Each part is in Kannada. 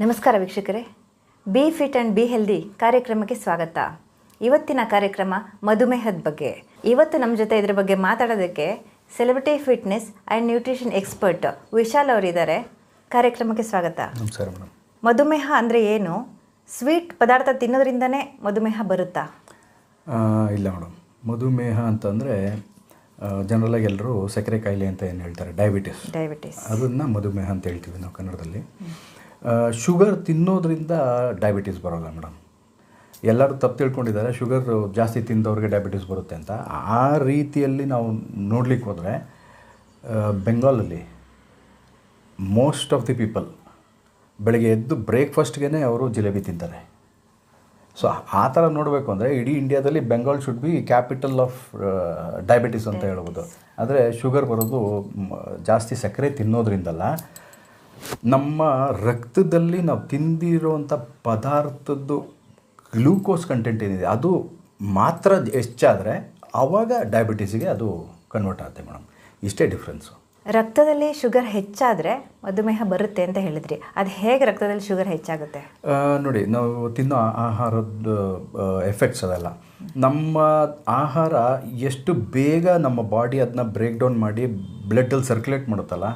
ನಮಸ್ಕಾರ ವೀಕ್ಷಕರೇ. Be fit and be healthy ಕಾರ್ಯಕ್ರಮಕ್ಕೆ ಸ್ವಾಗತ. ಇವತ್ತಿನ ಕಾರ್ಯಕ್ರಮ ಮಧುಮೇಹದ ಬಗ್ಗೆ. ಇವತ್ತು ನಮ್ಮ ಜೊತೆ ಇದ್ರ ಬಗ್ಗೆ ಮಾತಾಡೋದಕ್ಕೆ celebrity fitness and nutrition expert Vishal ಅವರಿದ್ದಾರೆ. ಕಾರ್ಯಕ್ರಮಕ್ಕೆ ಸ್ವಾಗತ. ನಮಸ್ಕಾರ ಮೇಡಮ್. ಮಧುಮೇಹ ಅಂದರೆ ಏನು? ಸ್ವೀಟ್ ಪದಾರ್ಥ ತಿನ್ನೋದ್ರಿಂದನೇ ಮಧುಮೇಹ ಬರುತ್ತಾ? ಇಲ್ಲ ಮೇಡಮ್. ಮಧುಮೇಹ ಅಂತಂದರೆ ಜನರಲಾಗಿ ಎಲ್ಲರೂ ಸಕ್ಕರೆ ಕಾಯಿಲೆ ಅಂತ ಏನು ಹೇಳ್ತಾರೆ? ಡಯಾಬಿಟಿಸ್ ಡಯಾಬಿಟಿಸ್ ಅದನ್ನು ಮಧುಮೇಹ ಅಂತ ಹೇಳ್ತೀವಿ ನಾವು ಕನ್ನಡದಲ್ಲಿ. ಶುಗರ್ ತಿನ್ನೋದ್ರಿಂದ ಡಯಾಬಿಟೀಸ್ ಬರೋಲ್ಲ ಮೇಡಮ್. ಎಲ್ಲರೂ ತಪ್ಪು ತಿಳ್ಕೊಂಡಿದ್ದಾರೆ ಶುಗರ್ ಜಾಸ್ತಿ ತಿಂದವ್ರಿಗೆ ಡಯಾಬಿಟೀಸ್ ಬರುತ್ತೆ ಅಂತ. ಆ ರೀತಿಯಲ್ಲಿ ನಾವು ನೋಡ್ಲಿಕ್ಕೆ ಹೋದರೆ ಬೆಂಗಾಲಲ್ಲಿ ಮೋಸ್ಟ್ ಆಫ್ ದಿ ಪೀಪಲ್ ಬೆಳಗ್ಗೆ ಎದ್ದು ಬ್ರೇಕ್ಫಾಸ್ಟ್ಗೆ ಅವರು ಜಿಲೇಬಿ ತಿಂತಾರೆ. ಸೊ ಆ ಥರ ನೋಡಬೇಕು ಅಂದರೆ ಇಡೀ ಇಂಡಿಯಾದಲ್ಲಿ Bengal should be capital of diabetes ಅಂತ ಹೇಳ್ಬೋದು. ಆದರೆ ಶುಗರ್ ಬರೋದು ಜಾಸ್ತಿ ಸಕ್ಕರೆ ತಿನ್ನೋದ್ರಿಂದಲ್ಲ ನಮ್ಮ ರಕ್ತದಲ್ಲಿ ನಾವು ತಿಂದಿರುವಂಥ ಪದಾರ್ಥದ್ದು ಗ್ಲೂಕೋಸ್ ಕಂಟೆಂಟ್ ಏನಿದೆ ಅದು ಮಾತ್ರ ಹೆಚ್ಚಾದರೆ ಆವಾಗ ಡಯಾಬಿಟೀಸಿಗೆ ಅದು ಕನ್ವರ್ಟ್ ಆಗುತ್ತೆ ಮೇಡಮ್. ಇಷ್ಟೇ ಡಿಫ್ರೆನ್ಸು ರಕ್ತದಲ್ಲಿ ಶುಗರ್ ಹೆಚ್ಚಾದರೆ ಮಧುಮೇಹ ಬರುತ್ತೆ ಅಂತ ಹೇಳಿದ್ರಿ. ಅದು ಹೇಗೆ ರಕ್ತದಲ್ಲಿ ಶುಗರ್ ಹೆಚ್ಚಾಗುತ್ತೆ? ನೋಡಿ ನಾವು ತಿನ್ನೋ ಆಹಾರದ ಎಫೆಕ್ಟ್ಸ್ ಅದೆಲ್ಲ. ನಮ್ಮ ಆಹಾರ ಎಷ್ಟು ಬೇಗ ನಮ್ಮ ಬಾಡಿ ಅದನ್ನ ಬ್ರೇಕ್ ಡೌನ್ ಮಾಡಿ ಬ್ಲಡ್ಡಲ್ಲಿ ಸರ್ಕ್ಯುಲೇಟ್ ಮಾಡುತ್ತಲ್ಲ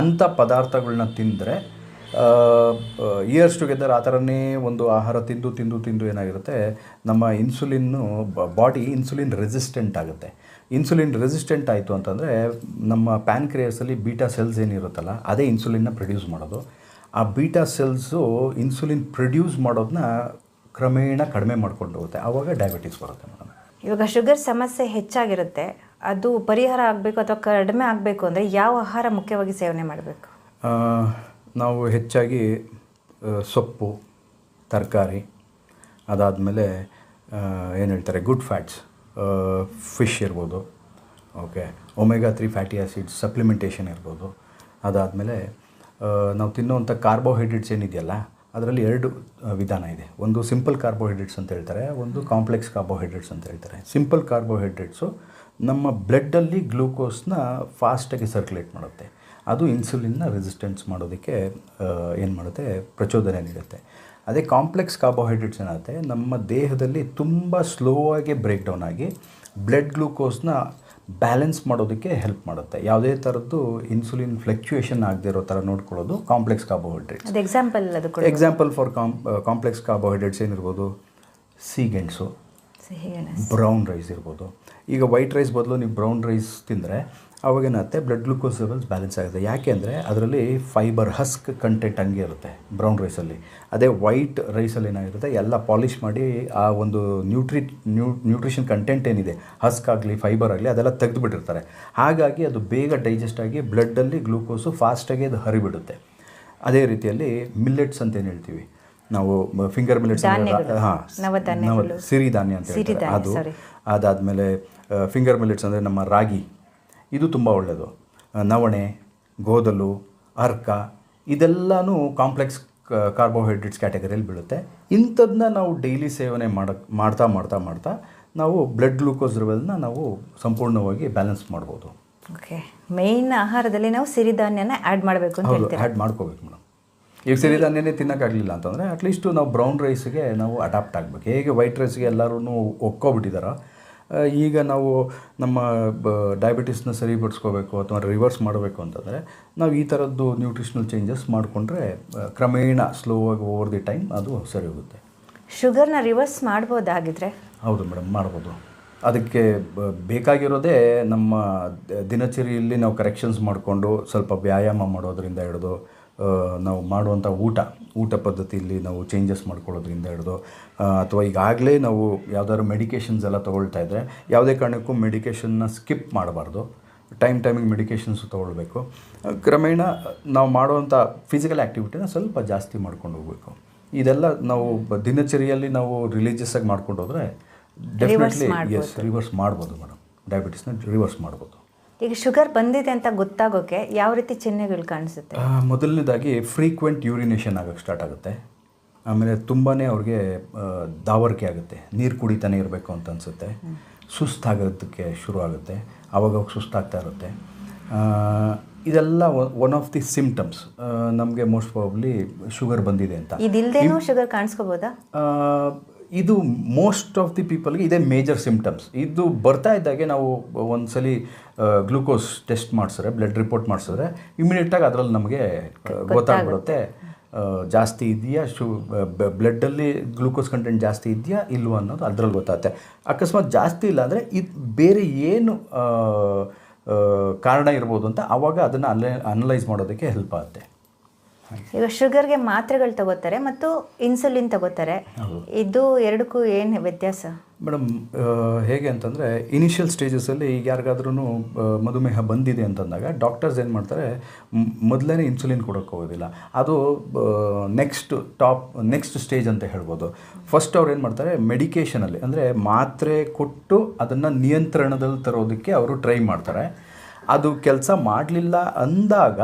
ಅಂಥ ಪದಾರ್ಥಗಳನ್ನ ತಿಂದರೆ ಇಯರ್ಸ್ ಟುಗೆದರ್ ಆ ಥರನೇ ಒಂದು ಆಹಾರ ತಿಂದು ತಿಂದು ತಿಂದು ಏನಾಗಿರುತ್ತೆ, ನಮ್ಮ ಇನ್ಸುಲಿನ್ನು ಬಾಡಿ ಇನ್ಸುಲಿನ್ ರೆಸಿಸ್ಟೆಂಟ್ ಆಗುತ್ತೆ. ಇನ್ಸುಲಿನ್ ರೆಸಿಸ್ಟೆಂಟ್ ಆಯಿತು ಅಂತಂದರೆ, ನಮ್ಮ ಪ್ಯಾನ್ಕ್ರಿಯರ್ಸಲ್ಲಿ ಬೀಟಾ ಸೆಲ್ಸ್ ಏನಿರುತ್ತಲ್ಲ, ಅದೇ ಇನ್ಸುಲಿನ್ನ ಪ್ರೊಡ್ಯೂಸ್ ಮಾಡೋದು. ಆ ಬೀಟಾ ಸೆಲ್ಸು ಇನ್ಸುಲಿನ್ ಪ್ರೊಡ್ಯೂಸ್ ಮಾಡೋದನ್ನ ಕ್ರಮೇಣ ಕಡಿಮೆ ಮಾಡ್ಕೊಂಡು ಹೋಗುತ್ತೆ. ಆವಾಗ ಡಯಾಬಿಟಿಸ್ ಬರುತ್ತೆ ಮೇಡಮ್ ಇವಾಗ ಶುಗರ್ ಸಮಸ್ಯೆ ಹೆಚ್ಚಾಗಿರುತ್ತೆ. ಅದು ಪರಿಹಾರ ಆಗಬೇಕು ಅಥವಾ ಕಡಿಮೆ ಆಗಬೇಕು ಅಂದರೆ ಯಾವ ಆಹಾರ ಮುಖ್ಯವಾಗಿ ಸೇವನೆ ಮಾಡಬೇಕು? ನಾವು ಹೆಚ್ಚಾಗಿ ಸೊಪ್ಪು, ತರಕಾರಿ, ಅದಾದಮೇಲೆ ಏನು ಹೇಳ್ತಾರೆ ಗುಡ್ ಫ್ಯಾಟ್ಸ್ ಫಿಶ್ ಇರ್ಬೋದು okay omega three fatty acids supplementation ಇರ್ಬೋದು. ಅದಾದಮೇಲೆ ನಾವು ತಿನ್ನುವಂಥ ಕಾರ್ಬೋಹೈಡ್ರೇಟ್ಸ್ ಏನಿದೆಯಲ್ಲ, ಅದರಲ್ಲಿ ಎರಡು ವಿಧಾನ ಇದೆ. ಒಂದು ಸಿಂಪಲ್ ಕಾರ್ಬೋಹೈಡ್ರೇಟ್ಸ್ ಅಂತ ಹೇಳ್ತಾರೆ, ಒಂದು ಕಾಂಪ್ಲೆಕ್ಸ್ ಕಾರ್ಬೋಹೈಡ್ರೇಟ್ಸ್ ಅಂತ ಹೇಳ್ತಾರೆ. ಸಿಂಪಲ್ ಕಾರ್ಬೋಹೈಡ್ರೇಟ್ಸು ನಮ್ಮ ಬ್ಲಡ್ಡಲ್ಲಿ ಗ್ಲೂಕೋಸ್ನ ಫಾಸ್ಟಾಗಿ ಸರ್ಕ್ಯುಲೇಟ್ ಮಾಡುತ್ತೆ. ಅದು ಇನ್ಸುಲಿನ್ನ ರೆಸಿಸ್ಟೆನ್ಸ್ ಮಾಡೋದಕ್ಕೆ ಏನು ಮಾಡುತ್ತೆ? ಪ್ರಚೋದನೆ ನೀಡುತ್ತೆ. ಅದೇ ಕಾಂಪ್ಲೆಕ್ಸ್ ಕಾರ್ಬೋಹೈಡ್ರೇಟ್ಸ್ ಏನಾಗುತ್ತೆ? ನಮ್ಮ ದೇಹದಲ್ಲಿ ತುಂಬ ಸ್ಲೋ ಆಗಿ ಬ್ರೇಕ್ ಡೌನ್ ಆಗಿ ಬ್ಲಡ್ ಗ್ಲೂಕೋಸ್ನ ಬ್ಯಾಲೆನ್ಸ್ ಮಾಡೋದಕ್ಕೆ ಹೆಲ್ಪ್ ಮಾಡುತ್ತೆ. ಯಾವುದೇ ಥರದ್ದು ಇನ್ಸುಲಿನ್ ಫ್ಲಕ್ಚುಯೇಷನ್ ಆಗದೆ ಇರೋ ಥರ ನೋಡ್ಕೊಳ್ಳೋದು complex carbohydrates example example for comp complex carbohydrates ಏನಿರ್ಬೋದು? ಸೀಗೆಣಸು ಬ್ರೌನ್ ರೈಸ್ ಇರ್ಬೋದು. ಈಗ ವೈಟ್ ರೈಸ್ ಬದಲು ನೀವು ಬ್ರೌನ್ ರೈಸ್ ತಿಂದರೆ ಅವಾಗೇನಾಗುತ್ತೆ ಬ್ಲಡ್ ಗ್ಲುಕೋಸ್ ಲೆವೆಲ್ಸ್ ಬ್ಯಾಲೆನ್ಸ್ ಆಗುತ್ತೆ. ಯಾಕೆ ಅಂದರೆ ಅದರಲ್ಲಿ ಫೈಬರ್ ಹಸ್ಕ್ ಕಂಟೆಂಟ್ ಹಂಗೆ ಇರುತ್ತೆ ಬ್ರೌನ್ ರೈಸಲ್ಲಿ ಅದೇ ವೈಟ್ ರೈಸಲ್ಲಿ ಏನಾಗಿರುತ್ತೆ? ಎಲ್ಲ ಪಾಲಿಷ್ ಮಾಡಿ ಆ ಒಂದು ನ್ಯೂಟ್ರಿ ನ್ಯೂ ನ್ಯೂಟ್ರಿಷನ್ ಕಂಟೆಂಟ್ ಏನಿದೆ? ಹಸ್ಕ್ ಆಗಲಿ ಫೈಬರ್ ಆಗಲಿ, ಅದೆಲ್ಲ ತೆಗೆದುಬಿಟ್ಟಿರ್ತಾರೆ. ಹಾಗಾಗಿ ಅದು ಬೇಗ ಡೈಜೆಸ್ಟ್ ಆಗಿ ಬ್ಲಡ್ಡಲ್ಲಿ ಗ್ಲುಕೋಸು ಫಾಸ್ಟಾಗಿ ಅದು ಹರಿಬಿಡುತ್ತೆ. ಅದೇ ರೀತಿಯಲ್ಲಿ ಮಿಲ್ಲೆಟ್ಸ್ ಅಂತ ಏನು ಹೇಳ್ತೀವಿ? ನಾವು ಫಿಂಗರ್ ಮಿಲ್ಲೆಟ್ಸ್ ಧಾನ್ಯಗಳು. ಹಾಂ. ಸಿರಿಧಾನ್ಯ ಅಂತ ಹೇಳ್ತಾರೆ. ಅದು. ಅದಾದಮೇಲೆ ಫಿಂಗರ್ ಮಿಲೆಟ್ಸ್ ಅಂದರೆ ನಮ್ಮ ರಾಗಿ. ಇದು ತುಂಬ ಒಳ್ಳೆಯದು ನವಣೆ ಗೋದಲು ಅರ್ಕ ಇದೆಲ್ಲನೂ ಕಾಂಪ್ಲೆಕ್ಸ್ ಕಾರ್ಬೋಹೈಡ್ರೇಟ್ಸ್ ಕ್ಯಾಟಗರಿಯಲ್ಲಿ ಬೀಳುತ್ತೆ. ಇಂಥದನ್ನ ನಾವು ಡೈಲಿ ಸೇವನೆ ಮಾಡ ಮಾಡ್ತಾ ಮಾಡ್ತಾ ಮಾಡ್ತಾ ನಾವು ಬ್ಲಡ್ ಗ್ಲೂಕೋಸ್ ಲೆವೆಲ್ನ ನಾವು ಸಂಪೂರ್ಣವಾಗಿ ಬ್ಯಾಲೆನ್ಸ್ ಮಾಡ್ಬೋದು. ಓಕೆ ಮೇಯ್ನ್ ಆಹಾರದಲ್ಲಿ ನಾವು ಸಿರಿಧಾನ್ಯನ ಆ್ಯಡ್ ಮಾಡಬೇಕು ಅಂತ ಆ್ಯಡ್ ಮಾಡ್ಕೋಬೇಕು ಮೇಡಮ್ ಈಗ ಸಿರಿಧಾನ್ಯನೇ ತಿನ್ನೋಕ್ಕಾಗಲಿಲ್ಲ ಅಂತಂದರೆ ಅಟ್ಲೀಸ್ಟು ನಾವು ಬ್ರೌನ್ ರೈಸ್ಗೆ ನಾವು ಅಡಾಪ್ಟ್ ಆಗಬೇಕು. ಹೇಗೆ ವೈಟ್ ರೈಸ್ಗೆ ಎಲ್ಲರೂ ಒಕ್ಕೋಬಿಟ್ಟಿದ್ದಾರೋ ಆ, ಈಗ ನಾವು ನಮ್ಮ ಡಯಾಬಿಟಿಸ್ನ ಸರಿಪಡಿಸ್ಕೋಬೇಕು ಅಥವಾ ರಿವರ್ಸ್ ಮಾಡಬೇಕು ಅಂತಂದರೆ ನಾವು ಈ ಥರದ್ದು ನ್ಯೂಟ್ರಿಷನಲ್ ಚೇಂಜಸ್ ಮಾಡಿಕೊಂಡ್ರೆ ಕ್ರಮೇಣ ಸ್ಲೋ ಆಗಿ ಓವರ್ ದಿ ಟೈಮ್ ಅದು ಸರಿ ಹೋಗುತ್ತೆ ಶುಗರ್ನ ರಿವರ್ಸ್ ಮಾಡ್ಬೋದಾಗಿದ್ರೆ? ಹೌದು ಮೇಡಮ್ ಮಾಡ್ಬೋದು. ಅದಕ್ಕೆ ಬ- ಬೇಕಾಗಿರೋದೇ ನಮ್ಮ ದಿನಚರಿಯಲ್ಲಿ ನಾವು ಕರೆಕ್ಷನ್ಸ್ ಮಾಡಿಕೊಂಡು ಸ್ವಲ್ಪ ವ್ಯಾಯಾಮ ಮಾಡೋದರಿಂದ ಹಿಡಿದು ನಾವು ಮಾಡುವಂಥ ಊಟ ಊಟ ಪದ್ಧತಿಯಲ್ಲಿ ನಾವು ಚೇಂಜಸ್ ಮಾಡ್ಕೊಳ್ಳೋದ್ರಿಂದ ಹಿಡಿದು ಅಥವಾ ಈಗಾಗಲೇ ನಾವು ಯಾವ್ದಾದ್ರು ಮೆಡಿಕೇಷನ್ಸ್ ಎಲ್ಲ ತೊಗೊಳ್ತಾ ಇದ್ದರೆ ಯಾವುದೇ ಕಾರಣಕ್ಕೂ ಮೆಡಿಕೇಷನ್ನ ಸ್ಕಿಪ್ ಮಾಡಬಾರ್ದು. ಟೈಮ್ ಟೈಮಿಗೆ ಮೆಡಿಕೇಷನ್ಸ್ ತೊಗೊಳ್ಬೇಕು. ಕ್ರಮೇಣ ನಾವು ಮಾಡುವಂಥ ಫಿಸಿಕಲ್ ಆ್ಯಕ್ಟಿವಿಟಿನ ಸ್ವಲ್ಪ ಜಾಸ್ತಿ ಮಾಡ್ಕೊಂಡು ಹೋಗಬೇಕು. ಇದೆಲ್ಲ ನಾವು ದಿನಚರಿಯಲ್ಲಿ ನಾವು ರಿಲೀಜಿಯಸ್ ಆಗಿ ಮಾಡ್ಕೊಂಡು ಹೋದರೆ ಡೆಫಿನೆಟ್ಲಿ ಎಸ್ ರಿವರ್ಸ್ ಮಾಡ್ಬೋದು. ಮೇಡಮ್ ಡಯಾಬಿಟಿಸ್ನ ರಿವರ್ಸ್ ಮಾಡ್ಬೋದು. ಈಗ ಶುಗರ್ ಬಂದಿದೆ ಅಂತ ಗೊತ್ತಾಗೋಕೆ ಯಾವ ರೀತಿ ಚಿಹ್ನೆಗಳು ಕಾಣಿಸುತ್ತೆ? ಮೊದಲನೇದಾಗಿ ಫ್ರೀಕ್ವೆಂಟ್ ಯೂರಿನೇಷನ್ ಆಗೋಕ್ಕೆ ಸ್ಟಾರ್ಟ್ ಆಗುತ್ತೆ. ಆಮೇಲೆ ತುಂಬಾ ಅವ್ರಿಗೆ ದಾವರಿಕೆ ಆಗುತ್ತೆ. ನೀರು ಕುಡಿತಾನೆ ಇರಬೇಕು ಅಂತ ಅನಿಸುತ್ತೆ. ಸುಸ್ತಾಗೋದಕ್ಕೆ ಶುರು ಆಗುತ್ತೆ. ಆವಾಗ ಸುಸ್ತಾಗ್ತಾ ಇರುತ್ತೆ. ಇದೆಲ್ಲ ಒನ್ ಆಫ್ ದಿ ಸಿಮ್ಟಮ್ಸ್ ನಮಗೆ ಮೋಸ್ಟ್ ಪ್ರಾಬ್ಲಿ ಶುಗರ್ ಬಂದಿದೆ ಅಂತ. ಇದಿಲ್ಲದೇನೂ ಶುಗರ್ ಕಾಣಿಸ್ಕೋಬೋದಾ? ಇದು ಮೋಸ್ಟ್ ಆಫ್ ದಿ ಪೀಪಲ್ಗೆ ಇದೇ ಮೇಜರ್ ಸಿಮ್ಟಮ್ಸ್ ಇದು ಬರ್ತಾ ಇದ್ದಾಗೆ ನಾವು ಒಂದ್ಸಲಿ ಗ್ಲೂಕೋಸ್ ಟೆಸ್ಟ್ ಮಾಡಿಸಿದ್ರೆ ಬ್ಲಡ್ ರಿಪೋರ್ಟ್ ಮಾಡಿಸಿದ್ರೆ ಇಮಿಡಿಯೇಟಾಗಿ ಅದರಲ್ಲಿ ನಮಗೆ ಗೊತ್ತಾಗ್ಬಿಡುತ್ತೆ. ಜಾಸ್ತಿ ಇದೆಯಾ ಶು ಬ್ಲಡ್ಡಲ್ಲಿ ಗ್ಲೂಕೋಸ್ ಕಂಟೆಂಟ್ ಜಾಸ್ತಿ ಇದೆಯಾ ಇಲ್ವೋ ಅನ್ನೋದು ಅದರಲ್ಲಿ ಗೊತ್ತಾಗುತ್ತೆ. ಅಕಸ್ಮಾತ್ ಜಾಸ್ತಿ ಇಲ್ಲ ಅಂದರೆ ಇದು ಬೇರೆ ಏನು ಕಾರಣ ಇರ್ಬೋದು ಅಂತ ಆವಾಗ ಅದನ್ನು ಅನಲೈ ಅನಲೈಸ್ ಮಾಡೋದಕ್ಕೆ ಹೆಲ್ಪ್ ಆಗುತ್ತೆ. ಈಗ ಶುಗರ್ಗೆ ಮಾತ್ರೆಗಳು ತಗೋತಾರೆ ಮತ್ತು ಇನ್ಸುಲಿನ್ ತಗೋತಾರೆ. ಇದು ಎರಡಕ್ಕೂ ಏನು ವ್ಯತ್ಯಾಸ? ಮೇಡಮ್ ಹೇಗೆ ಅಂತಂದರೆ ಇನಿಷಿಯಲ್ ಸ್ಟೇಜಸಲ್ಲಿ ಈಗ ಯಾರಿಗಾದ್ರೂ ಮಧುಮೇಹ ಬಂದಿದೆ ಅಂತಂದಾಗ ಡಾಕ್ಟರ್ಸ್ ಏನು ಮಾಡ್ತಾರೆ ಮೊದಲೇ ಇನ್ಸುಲಿನ್ ಕೊಡೋಕ್ಕೆ ಹೋಗೋದಿಲ್ಲ. ಅದು ನೆಕ್ಸ್ಟ್ ಟಾಪ್ ನೆಕ್ಸ್ಟ್ ಸ್ಟೇಜ್ ಅಂತ ಹೇಳ್ಬೋದು. ಫಸ್ಟ್ ಅವ್ರು ಏನು ಮಾಡ್ತಾರೆ ಮೆಡಿಕೇಷನಲ್ಲಿ ಅಂದರೆ ಮಾತ್ರೆ ಕೊಟ್ಟು ಅದನ್ನು ನಿಯಂತ್ರಣದಲ್ಲಿ ತರೋದಕ್ಕೆ ಅವರು ಟ್ರೈ ಮಾಡ್ತಾರೆ. ಅದು ಕೆಲಸ ಮಾಡಲಿಲ್ಲ ಅಂದಾಗ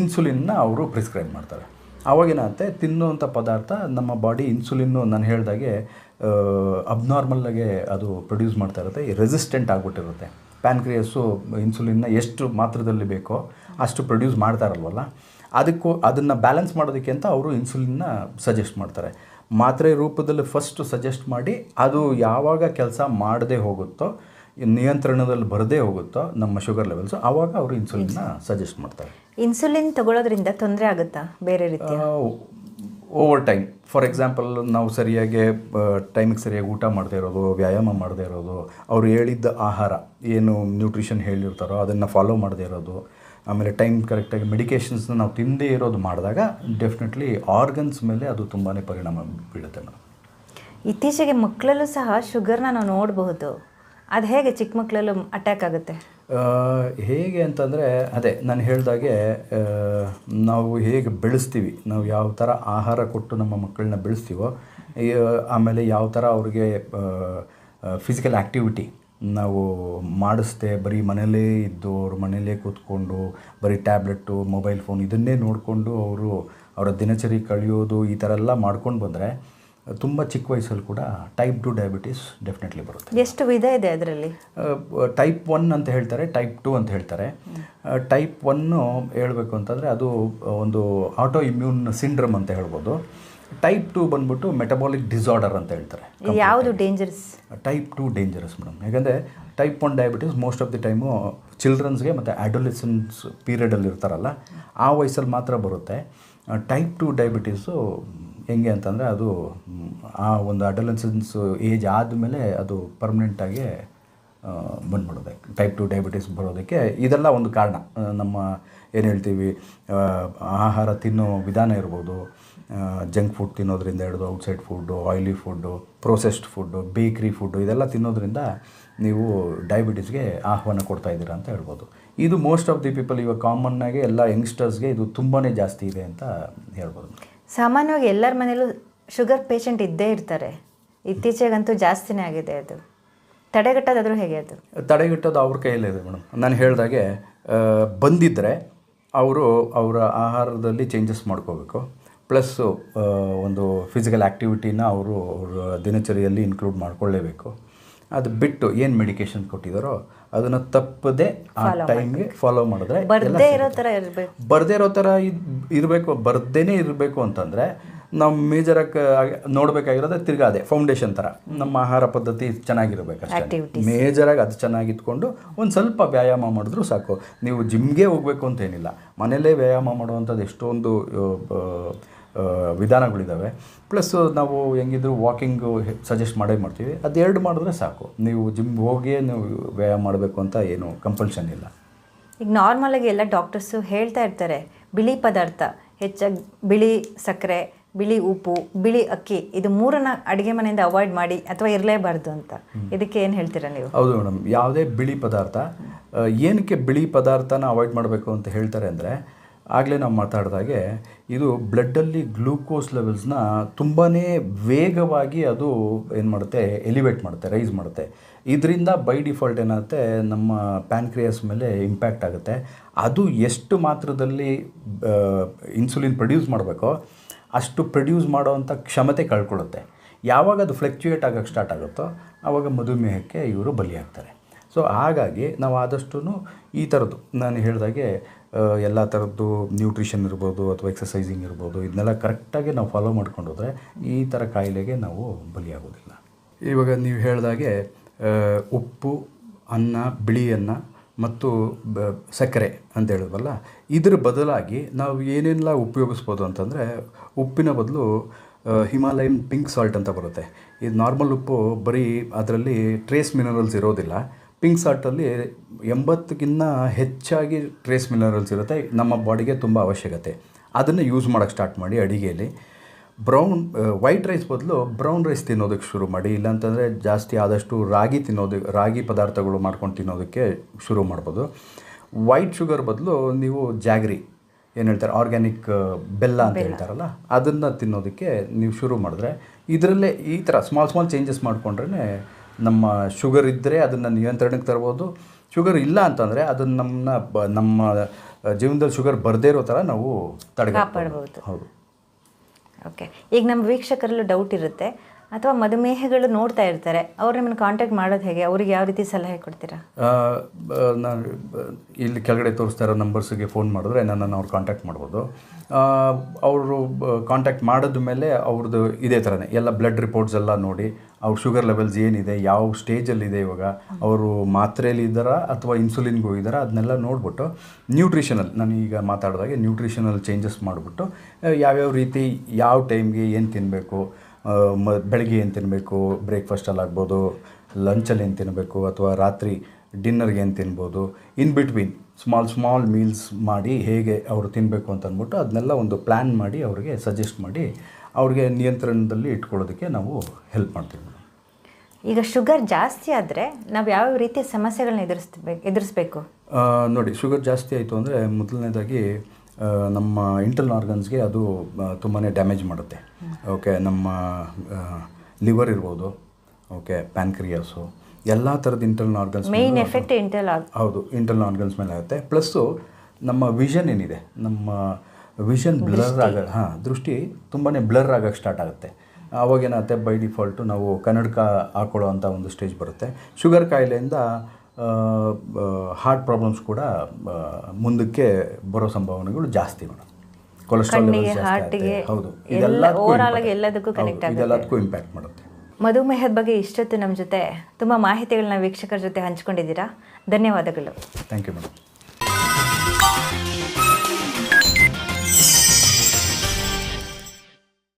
ಇನ್ಸುಲಿನ್ನ ಅವರು ಪ್ರಿಸ್ಕ್ರೈಬ್ ಮಾಡ್ತಾರೆ. ಅವಾಗೇನಾಗುತ್ತೆ ತಿನ್ನುವಂಥ ಪದಾರ್ಥ ನಮ್ಮ ಬಾಡಿ ಇನ್ಸುಲಿನ್ನು ನಾನು ಹೇಳಿದಾಗೆ ಅಬ್ನಾರ್ಮಲ್ಲಾಗೆ ಅದು ಪ್ರೊಡ್ಯೂಸ್ ಮಾಡ್ತಾ ಇರುತ್ತೆ. ರೆಸಿಸ್ಟೆಂಟ್ ಆಗಿಬಿಟ್ಟಿರುತ್ತೆ. ಪ್ಯಾನ್ಕ್ರಿಯಸ್ಸು ಇನ್ಸುಲಿನ್ನ ಎಷ್ಟು ಮಾತ್ರದಲ್ಲಿ ಬೇಕೋ ಅಷ್ಟು ಪ್ರೊಡ್ಯೂಸ್ ಮಾಡ್ತಾ ಇರಲ್ವಲ್ಲ? ಅದಕ್ಕೂ ಅದನ್ನು ಬ್ಯಾಲೆನ್ಸ್ ಮಾಡೋದಕ್ಕೆ ಅಂತ ಅವರು ಇನ್ಸುಲಿನ್ನ ಸಜೆಸ್ಟ್ ಮಾಡ್ತಾರೆ. ಮಾತ್ರೆ ರೂಪದಲ್ಲಿ ಫಸ್ಟ್ ಸಜೆಸ್ಟ್ ಮಾಡಿ ಅದು ಯಾವಾಗ ಕೆಲಸ ಮಾಡದೇ ಹೋಗುತ್ತೋ ನಿಯಂತ್ರಣದಲ್ಲಿ ಬರದೇ ಹೋಗುತ್ತೋ ನಮ್ಮ ಶುಗರ್ ಲೆವೆಲ್ಸ್ ಆವಾಗ ಅವರು ಇನ್ಸುಲಿನ್ನ ಸಜೆಸ್ಟ್ ಮಾಡ್ತಾರೆ. ಇನ್ಸುಲಿನ್ ತಗೊಳ್ಳೋದ್ರಿಂದ ತೊಂದರೆ ಆಗುತ್ತಾ? ಬೇರೆ ರೀತಿ ಓವರ್ ಟೈಮ್ ಫಾರ್ ಎಕ್ಸಾಂಪಲ್ ನಾವು ಸರಿಯಾಗಿ ಟೈಮಿಗೆ ಸರಿಯಾಗಿ ಊಟ ಮಾಡದೇ ಇರೋದು ವ್ಯಾಯಾಮ ಮಾಡದೇ ಇರೋದು ಅವರು ಹೇಳಿದ್ದ ಆಹಾರ ಏನು ನ್ಯೂಟ್ರಿಷನ್ ಹೇಳಿರ್ತಾರೋ ಅದನ್ನು ಫಾಲೋ ಮಾಡದೇ ಇರೋದು ಆಮೇಲೆ ಟೈಮ್ ಕರೆಕ್ಟಾಗಿ ಮೆಡಿಕೇಷನ್ಸ್ನ ನಾವು ತಿಂದೇ ಇರೋದು ಮಾಡಿದಾಗ ಡೆಫಿನೆಟ್ಲಿ ಆರ್ಗನ್ಸ್ ಮೇಲೆ ಅದು ತುಂಬಾ ಪರಿಣಾಮ ಬೀಳುತ್ತೆ ಮೇಡಮ್. ಇತ್ತೀಚೆಗೆ ಮಕ್ಕಳಲ್ಲೂ ಸಹ ಶುಗರ್ನ ನಾವು ನೋಡಬಹುದು. ಅದು ಹೇಗೆ ಚಿಕ್ಕ ಮಕ್ಕಳಲ್ಲೂ ಅಟ್ಯಾಕ್ ಆಗುತ್ತೆ? ಹೇಗೆ ಅಂತಂದರೆ, ಅದೇ, ನಾನು ಹೇಳಿದಾಗೆ ನಾವು ಹೇಗೆ ಬೆಳೆಸ್ತೀವಿ, ನಾವು ಯಾವ ಥರ ಆಹಾರ ಕೊಟ್ಟು ನಮ್ಮ ಮಕ್ಕಳನ್ನ ಬೆಳೆಸ್ತೀವೋ ಆಮೇಲೆ ಯಾವ ಥರ ಅವ್ರಿಗೆ ಫಿಸಿಕಲ್ ಆ್ಯಕ್ಟಿವಿಟಿ ನಾವು ಮಾಡಿಸ್ದೆ ಬರೀ ಮನೇಲೇ ಇದ್ದು ಅವ್ರ ಮನೇಲೇ ಕೂತ್ಕೊಂಡು, ಬರೀ ಟ್ಯಾಬ್ಲೆಟ್ಟು ಮೊಬೈಲ್ ಫೋನ್ ಇದನ್ನೇ ನೋಡಿಕೊಂಡು ಅವರು ಅವರ ದಿನಚರಿ ಕಳೆಯೋದು ಈ ಥರ ಎಲ್ಲ ಮಾಡ್ಕೊಂಡು ಬಂದರೆ ತುಂಬ ಚಿಕ್ಕ ವಯಸ್ಸಲ್ಲಿ ಕೂಡ ಟೈಪ್ ಟು ಡಯಾಬಿಟೀಸ್ ಡೆಫಿನೆಟ್ಲಿ ಬರುತ್ತೆ. ಎಷ್ಟು ವಿಧ ಇದೆ ಅದರಲ್ಲಿ? ಟೈಪ್ ಒನ್ ಅಂತ ಹೇಳ್ತಾರೆ ಟೈಪ್ ಟು ಅಂತ ಹೇಳ್ತಾರೆ. ಟೈಪ್ ಒನ್ನು ಹೇಳಬೇಕು ಅಂತಂದರೆ ಅದು ಒಂದು ಆಟೋ ಇಮ್ಯೂನ್ ಸಿಂಡ್ರಮ್ ಅಂತ ಹೇಳ್ಬೋದು. ಟೈಪ್ ಟು ಬಂದ್ಬಿಟ್ಟು ಮೆಟಬಾಲಿಕ್ ಡಿಸಾರ್ಡರ್ ಅಂತ ಹೇಳ್ತಾರೆ ಯಾವುದು dangerous type two dangerous madam. ಯಾಕಂದರೆ type one diabetes most of the time ಚಿಲ್ಡ್ರನ್ಸ್ಗೆ ಮತ್ತು ಆ್ಯಡೊಲೆಸನ್ಸ್ ಪೀರಿಯಡಲ್ಲಿ ಇರ್ತಾರಲ್ಲ ಆ ವಯಸ್ಸಲ್ಲಿ ಮಾತ್ರ ಬರುತ್ತೆ. ಟೈಪ್ ಟು ಡಯಾಬಿಟೀಸು ಹೆಂಗೆ ಅಂತಂದರೆ ಅದು, ಆ ಒಂದು ಅಡಲೆನ್ಸನ್ಸ್ ಏಜ್ ಆದಮೇಲೆ ಅದು ಪರ್ಮನೆಂಟಾಗಿ ಬಂದ್ಬಿಡೋದೆ. ಟೈಪ್ ಟು ಡಯಾಬಿಟಿಸ್ ಬರೋದಕ್ಕೆ ಇದೆಲ್ಲ ಒಂದು ಕಾರಣ. ನಮ್ಮ ಏನು ಹೇಳ್ತೀವಿ ಆಹಾರ ತಿನ್ನೋ ವಿಧಾನ ಇರ್ಬೋದು. ಜಂಕ್ ಫುಡ್ ತಿನ್ನೋದ್ರಿಂದ ಹಿಡಿದು outside food oily food processed food bakery food ಇದೆಲ್ಲ ತಿನ್ನೋದ್ರಿಂದ ನೀವು ಡಯಾಬಿಟೀಸ್ಗೆ ಆಹ್ವಾನ ಕೊಡ್ತಾ ಇದ್ದೀರಾ ಅಂತ ಹೇಳ್ಬೋದು. ಇದು ಮೋಸ್ಟ್ ಆಫ್ ದಿ ಪೀಪಲ್ ಇವಾಗ ಕಾಮನ್ನಾಗಿ ಎಲ್ಲ ಯಂಗ್ಸ್ಟರ್ಸ್ಗೆ ಇದು ತುಂಬಾ ಜಾಸ್ತಿ ಇದೆ ಅಂತ ಹೇಳ್ಬೋದು. ಸಾಮಾನ್ಯವಾಗಿ ಎಲ್ಲರ ಮನೇಲೂ ಶುಗರ್ ಪೇಷಂಟ್ ಇದ್ದೇ ಇರ್ತಾರೆ. ಇತ್ತೀಚೆಗಂತೂ ಜಾಸ್ತಿನೇ ಆಗಿದೆ ಅದು. ತಡೆಗಟ್ಟೋದಾದರೂ ಹೇಗೆ ಅದು? ತಡೆಗಟ್ಟೋದು ಅವ್ರ ಕೈಯಲ್ಲಿದೆ ಮೇಡಮ್. ನಾನು ಹೇಳಿದಾಗೆ ಬಂದಿದ್ದರೆ ಅವರು ಅವರ ಆಹಾರದಲ್ಲಿ ಚೇಂಜಸ್ ಮಾಡ್ಕೋಬೇಕು. ಪ್ಲಸ್ಸು ಒಂದು ಫಿಸಿಕಲ್ ಆ್ಯಕ್ಟಿವಿಟಿನ ಅವರು ಅವರ ದಿನಚರಿಯಲ್ಲಿ ಇನ್ಕ್ಲೂಡ್ ಮಾಡ್ಕೊಳ್ಳೇಬೇಕು. ಅದು ಬಿಟ್ಟು ಏನು ಮೆಡಿಕೇಶನ್ ಕೊಟ್ಟಿದ್ದಾರೋ ಅದನ್ನು ತಪ್ಪದೆ ಆ ಟೈಮ್ಗೆ ಫಾಲೋ ಮಾಡಿದ್ರೆ ಬರ್ದೇ ಇರೋ ಥರ ಇರಬೇಕು. ಬರ್ದೇ ಇರೋ ಥರ ಇರಬೇಕು ಬರ್ದೇನೆ ಇರಬೇಕು ಅಂತಂದರೆ ನಾವು ಮೇಜರ್ ನೋಡಬೇಕಾಗಿರೋದು ತಿರ್ಗಾ ಅದೇ ಫೌಂಡೇಶನ್ ಥರ ನಮ್ಮ ಆಹಾರ ಪದ್ಧತಿ ಚೆನ್ನಾಗಿರ್ಬೇಕಷ್ಟೇ ಮೇಜರಾಗಿ ಅದು ಚೆನ್ನಾಗಿಟ್ಕೊಂಡು ಒಂದು ಸ್ವಲ್ಪ ವ್ಯಾಯಾಮ ಮಾಡಿದ್ರು ಸಾಕು. ನೀವು ಜಿಮ್ಗೆ ಹೋಗಬೇಕು ಅಂತ ಏನಿಲ್ಲ. ಮನೇಲೇ ವ್ಯಾಯಾಮ ಮಾಡುವಂಥದ್ದು ಎಷ್ಟೊಂದು ವಿಧಾನಗಳಿದ್ದಾವೆ ಪ್ಲಸ್ ನಾವು ಹೆಂಗಿದ್ರು ವಾಕಿಂಗು ಸಜೆಸ್ಟ್ ಮಾಡೇ ಮಾಡ್ತೀವಿ. ಅದೆರಡು ಮಾಡಿದ್ರೆ ಸಾಕು. ನೀವು ಜಿಮ್ ಹೋಗಿಯೇ ನೀವು ವ್ಯಾಯಾಮ ಮಾಡಬೇಕು ಅಂತ ಏನು ಕಂಪಲ್ಷನ್ ಇಲ್ಲ. ಈಗ ನಾರ್ಮಲಾಗಿ ಎಲ್ಲ ಡಾಕ್ಟರ್ಸು ಹೇಳ್ತಾ ಇರ್ತಾರೆ ಬಿಳಿ ಪದಾರ್ಥ ಹೆಚ್ಚಾಗಿ ಬಿಳಿ ಸಕ್ಕರೆ ಬಿಳಿ ಉಪ್ಪು ಬಿಳಿ ಅಕ್ಕಿ ಇದು ಮೂರನ್ನ ಅಡುಗೆ ಮನೆಯಿಂದ ಅವಾಯ್ಡ್ ಮಾಡಿ ಅಥವಾ ಇರಲೇಬಾರ್ದು ಅಂತ. ಇದಕ್ಕೆ ಏನು ಹೇಳ್ತೀರಾ ನೀವು? ಹೌದು ಮೇಡಮ್. ಯಾವುದೇ ಬಿಳಿ ಪದಾರ್ಥ ಏನಕ್ಕೆ ಬಿಳಿ ಪದಾರ್ಥನ ಅವಾಯ್ಡ್ ಮಾಡಬೇಕು ಅಂತ ಹೇಳ್ತಾರೆ ಅಂದರೆ ಆಗಲೇ ನಾವು ಮಾತಾಡಿದಾಗೆ ಇದು ಬ್ಲಡ್ಡಲ್ಲಿ ಗ್ಲೂಕೋಸ್ ಲೆವೆಲ್ಸ್ನ ತುಂಬಾ ವೇಗವಾಗಿ ಅದು ಏನು ಮಾಡುತ್ತೆ, ಎಲಿವೇಟ್ ಮಾಡುತ್ತೆ, ರೈಸ್ ಮಾಡುತ್ತೆ. ಇದರಿಂದ ಬೈ ಡಿಫಾಲ್ಟ್ ಏನಾಗುತ್ತೆ, ನಮ್ಮ ಪ್ಯಾನ್ಕ್ರಿಯಾಸ್ ಮೇಲೆ ಇಂಪ್ಯಾಕ್ಟ್ ಆಗುತ್ತೆ. ಅದು ಎಷ್ಟು ಮಾತ್ರದಲ್ಲಿ ಇನ್ಸುಲಿನ್ ಪ್ರೊಡ್ಯೂಸ್ ಮಾಡಬೇಕೋ ಅಷ್ಟು ಪ್ರೊಡ್ಯೂಸ್ ಮಾಡೋವಂಥ ಕ್ಷಮತೆ ಕಳ್ಕೊಳ್ಳುತ್ತೆ. ಯಾವಾಗ ಅದು ಫ್ಲಕ್ಚುಯೇಟ್ ಆಗೋಕ್ಕೆ ಸ್ಟಾರ್ಟ್ ಆಗುತ್ತೋ ಆವಾಗ ಮಧುಮೇಹಕ್ಕೆ ಇವರು ಬಲಿಯಾಗ್ತಾರೆ. ಸೊ, ಹಾಗಾಗಿ ನಾವು ಆದಷ್ಟು ಈ ಥರದ್ದು. ನಾನು ಹೇಳಿದಾಗೆ ಎಲ್ಲ ಥರದ್ದು ನ್ಯೂಟ್ರಿಷನ್ ಇರ್ಬೋದು ಅಥವಾ ಎಕ್ಸಸೈಸಿಂಗ್ ಇರ್ಬೋದು, ಇದನ್ನೆಲ್ಲ ಕರೆಕ್ಟಾಗಿ ನಾವು ಫಾಲೋ ಮಾಡ್ಕೊಂಡು ಹೋದರೆ ಈ ಥರ ಕಾಯಿಲೆಗೆ ನಾವು ಬಲಿಯಾಗೋದಿಲ್ಲ ಇವಾಗ ನೀವು ಹೇಳಿದಾಗೆ ಉಪ್ಪು, ಅನ್ನ ಬಿಳಿ ಅನ್ನ ಮತ್ತು ಬ, ಸಕ್ಕರೆ ಅಂತ ಹೇಳಿದ್ವಲ್ಲ ಇದ್ರ ಬದಲಾಗಿ ನಾವು ಏನೆಲ್ಲ ಉಪಯೋಗಿಸ್ಬೋದು ಅಂತಂದರೆ, ಉಪ್ಪಿನ ಬದಲು ಹಿಮಾಲಯನ್ ಪಿಂಕ್ ಸಾಲ್ಟ್ ಅಂತ ಬರುತ್ತೆ. ಇದು ನಾರ್ಮಲ್ ಉಪ್ಪು ಬರೀ ಅದರಲ್ಲಿ ಟ್ರೇಸ್ ಮಿನರಲ್ಸ್ ಇರೋದಿಲ್ಲ. ಪಿಂಕ್ ಸಾಲ್ಟಲ್ಲಿ ಎಂಬತ್ತಕ್ಕಿಂತ ಹೆಚ್ಚಾಗಿ ಟ್ರೇಸ್ ಮಿನರಲ್ಸ್ ಇರುತ್ತೆ. ನಮ್ಮ ಬಾಡಿಗೆ ತುಂಬ ಅವಶ್ಯಕತೆ. ಅದನ್ನು ಯೂಸ್ ಮಾಡೋಕ್ಕೆ ಸ್ಟಾರ್ಟ್ ಮಾಡಿ ಅಡಿಗೆಯಲ್ಲಿ. ಬ್ರೌನ್ ವೈಟ್ ರೈಸ್ ಬದಲು ಬ್ರೌನ್ ರೈಸ್ ತಿನ್ನೋದಕ್ಕೆ ಶುರು ಮಾಡಿ. ಇಲ್ಲಾಂತಂದರೆ ಜಾಸ್ತಿ ಆದಷ್ಟು ರಾಗಿ ತಿನ್ನೋದು ರಾಗಿ ಪದಾರ್ಥಗಳು ಮಾಡ್ಕೊಂಡು ತಿನ್ನೋದಕ್ಕೆ ಶುರು ಮಾಡ್ಬೋದು. ವೈಟ್ ಶುಗರ್ ಬದಲು ನೀವು ಜಾಗ್ರಿ ಏನು ಹೇಳ್ತಾರೆ? ಆರ್ಗ್ಯಾನಿಕ್ ಬೆಲ್ಲ ಅಂತ ಹೇಳ್ತಾರಲ್ಲ ಅದನ್ನು ತಿನ್ನೋದಕ್ಕೆ ನೀವು ಶುರು ಮಾಡಿದ್ರೆ ಇದರಲ್ಲೇ ಈ ಥರ ಸ್ಮಾಲ್ ಸ್ಮಾಲ್ ಚೇಂಜಸ್ ಮಾಡಿಕೊಂಡ್ರೆ ನಮ್ಮ ಶುಗರ್ ಇದ್ದರೆ ಅದನ್ನು ನಿಯಂತ್ರಣಕ್ಕೆ ತರ್ಬೋದು. ಶುಗರ್ ಇಲ್ಲ ಅಂತಂದರೆ ಅದನ್ನು ನಮ್ಮನ್ನ ಬ ನಮ್ಮ ಜೀವನದಲ್ಲಿ ಶುಗರ್ ಬರದೇ ಇರೋ ಥರ ನಾವು ಕಾಪಾಡ್ಬೋದು. ಹೌದು. ಓಕೆ. ಈಗ ನಮ್ಮ ವೀಕ್ಷಕರಲ್ಲೂ ಡೌಟ್ ಇರುತ್ತೆ. ಅಥವಾ ಮಧುಮೇಹಗಳು ನೋಡ್ತಾ ಇರ್ತಾರೆ. ಅವ್ರು ನಿಮ್ಮನ್ನು ಕಾಂಟ್ಯಾಕ್ಟ್ ಮಾಡೋದು ಹೇಗೆ? ಅವ್ರಿಗೆ ಯಾವ ರೀತಿ ಸಲಹೆ ಕೊಡ್ತೀರಾ? ನಾನು ಇಲ್ಲಿ ಕೆಳಗಡೆ ತೋರಿಸ್ತಾ ಇರೋ ನಂಬರ್ಸ್ಗೆ ಫೋನ್ ಮಾಡಿದ್ರೆ ನನ್ನನ್ನು ಅವ್ರು ಕಾಂಟ್ಯಾಕ್ಟ್ ಮಾಡ್ಬೋದು. ಅವರು ಕಾಂಟ್ಯಾಕ್ಟ್ ಮಾಡಿದ ಮೇಲೆ ಅವ್ರದ್ದು ಇದೇ ಥರನೇ. ಎಲ್ಲ ಬ್ಲಡ್ ರಿಪೋರ್ಟ್ಸ್ ಎಲ್ಲ ನೋಡಿ ಅವ್ರ ಶುಗರ್ ಲೆವೆಲ್ಸ್ ಏನಿದೆ, ಯಾವ ಸ್ಟೇಜಲ್ಲಿದೆ ಇವಾಗ, ಅವರು ಮಾತ್ರೆಯಲ್ಲಿ ಇದ್ದಾರಾ ಅಥವಾ ಇನ್ಸುಲಿನ್ಗೆ ಹೋಗಿದ್ದಾರಾ ಅದನ್ನೆಲ್ಲ ನೋಡ್ಬಿಟ್ಟು ನ್ಯೂಟ್ರಿಷನಲ್ ನಾನು ಈಗ ಮಾತಾಡಿದಾಗೆ ನ್ಯೂಟ್ರಿಷನಲ್ ಚೇಂಜಸ್ ಮಾಡಿಬಿಟ್ಟು ಯಾವ್ಯಾವ ರೀತಿ, ಯಾವ ಟೈಮ್ಗೆ ಏನು ತಿನ್ನಬೇಕು ಮ, ಬೆಳಗ್ಗೆ ಏನು ತಿನ್ನಬೇಕು ಬ್ರೇಕ್ಫಾಸ್ಟಲ್ಲಿ ಆಗ್ಬೋದು ಲಂಚಲ್ಲಿ ಏನು ತಿನ್ನಬೇಕು ಅಥವಾ ರಾತ್ರಿ ಡಿನ್ನರ್ಗೆ ಏನು ತಿನ್ಬೋದು in between small small meals ಮಾಡಿ ಹೇಗೆ ಅವರು ತಿನ್ನಬೇಕು ಅಂತ ಅಂದ್ಬಿಟ್ಟು ಅದನ್ನೆಲ್ಲ ಒಂದು ಪ್ಲ್ಯಾನ್ ಮಾಡಿ ಅವರಿಗೆ ಸಜೆಸ್ಟ್ ಮಾಡಿ ಅವ್ರಿಗೆ ನಿಯಂತ್ರಣದಲ್ಲಿ ಇಟ್ಕೊಳ್ಳೋದಕ್ಕೆ ನಾವು ಹೆಲ್ಪ್ ಮಾಡ್ತೀವಿ ಮೇಡಮ್. ಈಗ ಶುಗರ್ ಜಾಸ್ತಿ ಆದರೆ ನಾವು ಯಾವ ರೀತಿಯ ಸಮಸ್ಯೆಗಳನ್ನ ಎದುರಿಸ್ಬೇಕು? ಎದುರಿಸ್ಬೇಕು ನೋಡಿ ಶುಗರ್ ಜಾಸ್ತಿ ಆಯಿತು ಅಂದರೆ ಮೊದಲನೇದಾಗಿ ನಮ್ಮ ಇಂಟರ್ನಲ್ ಆರ್ಗನ್ಸ್ಗೆ ಅದು ತುಂಬಾ ಡ್ಯಾಮೇಜ್ ಮಾಡುತ್ತೆ. ಓಕೆ ನಮ್ಮ ಲಿವರ್ ಇರ್ಬೋದು ಓಕೆ ಪ್ಯಾನ್ಕ್ರಿಯಾಸು ಎಲ್ಲ ಥರದ internal organs main effect internal ಹೌದು ಇಂಟರ್ನಲ್ ಆರ್ಗನ್ಸ್ ಮೇಲೆ ಆಗುತ್ತೆ. ಪ್ಲಸ್ಸು ನಮ್ಮ ವಿಷನ್ ಏನಿದೆ? ನಮ್ಮ ವಿಷನ್ ಬ್ಲರ್ ಆಗ ಹಾಂ ದೃಷ್ಟಿ ತುಂಬಾ ಬ್ಲರ್ ಆಗೋಕ್ಕೆ ಸ್ಟಾರ್ಟ್ ಆಗುತ್ತೆ. ಆವಾಗ ಏನಾಗುತ್ತೆ ಬೈ ಡಿಫಾಲ್ಟು ನಾವು ಕನ್ನಡಕ ಹಾಕೊಳ್ಳೋ ಅಂಥ ಒಂದು ಸ್ಟೇಜ್ ಬರುತ್ತೆ. ಶುಗರ್ ಕಾಯಿಲೆಯಿಂದ ಹಾರ್ಟ್ ಪ್ರಾಬ್ಲಮ್ಸ್ ಕೂಡ ಮುಂದಕ್ಕೆ ಬರೋ ಸಂಭಾವನೆಗಳು ಜಾಸ್ತಿ ಮೇಡಮ್ ಕೊಲೆಸ್ಟ್ರಾಲ್ ಲೆವೆಲ್ಸ್ ಹೌದು. ಎಲ್ಲ ಇದೆಲ್ಲದಕ್ಕೂ ಆಗಿ ಎಲ್ಲದಕ್ಕೂ ಕನೆಕ್ಟ್ connect ಆಗುತ್ತೆ. ಇದೆಲ್ಲದಕ್ಕೂ ಇಂಪ್ಯಾಕ್ಟ್ ಮಾಡುತ್ತೆ. ಮಧುಮೇಹದ ಬಗ್ಗೆ ಇಷ್ಟೊತ್ತು ನಮ್ಮ ಜೊತೆ ತುಂಬ ಮಾಹಿತಿಗಳನ್ನ ವೀಕ್ಷಕರ ಜೊತೆ ಹಂಚ್ಕೊಂಡಿದ್ದೀರಾ. ಧನ್ಯವಾದಗಳು. Thank you madam